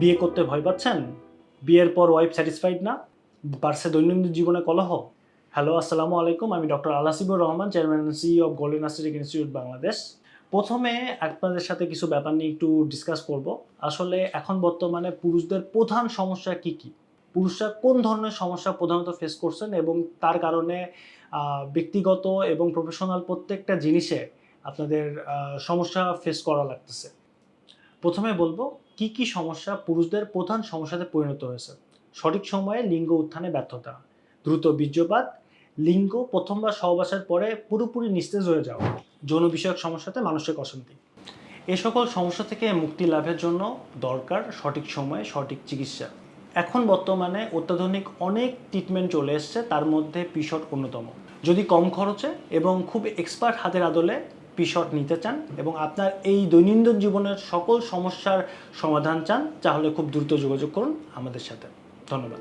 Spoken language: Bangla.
বিয়ে করতে ভয় পাচ্ছেন? বিয়ের পর ওয়াইফ স্যাটিসফাইড না? বাড়ছে দৈনন্দিন জীবনে কলহ? হ্যালো আসসালামু আলাইকুম, আমি doctor আলাসিবুর Rahman chairman CEO of golden aesthetic institute Bangladesh প্রথমে আপনাদের সাথে কিছু ব্যাপার নিয়ে একটু ডিসকাস করব। আসলে এখন বর্তমানে পুরুষদের প্রধান সমস্যা কি কি? পুরুষরা কোন ধরনের সমস্যা প্রধানত ফেস করছেন এবং তার কারণে ব্যক্তিগত এবং প্রফেশনাল প্রত্যেকটা জিনিসে আপনাদের সমস্যা ফেস করা লাগতেছে। প্রথমে বলব, কি কি সমস্যা পুরুষদের প্রধান সমস্যাতে পরিণত হয়েছে? সঠিক সময়ে লিঙ্গ উত্থানে ব্যর্থতা, দ্রুত বীর্যপাত, লিঙ্গ প্রথমবার সহবাসের পরে পুরোপুরি নিস্তেজ হয়ে যাওয়া, যৌন বিষয়ক সমস্যাতে মানুষের অশান্তি। এ সকল সমস্যা থেকে মুক্তি লাভের জন্য দরকার সঠিক সময়ে সঠিক চিকিৎসা। এখন বর্তমানে অত্যাধুনিক অনেক ট্রিটমেন্ট চলে এসছে, তার মধ্যে পিশট অন্যতম। যদি কম খরচে এবং খুব এক্সপার্ট হাতের আদলে পিশট নিতে চান এবং আপনার এই দৈনন্দিন জীবনের সকল সমস্যার সমাধান চান, তাহলে খুব দ্রুত যোগাযোগ করুন আমাদের সাথে। ধন্যবাদ।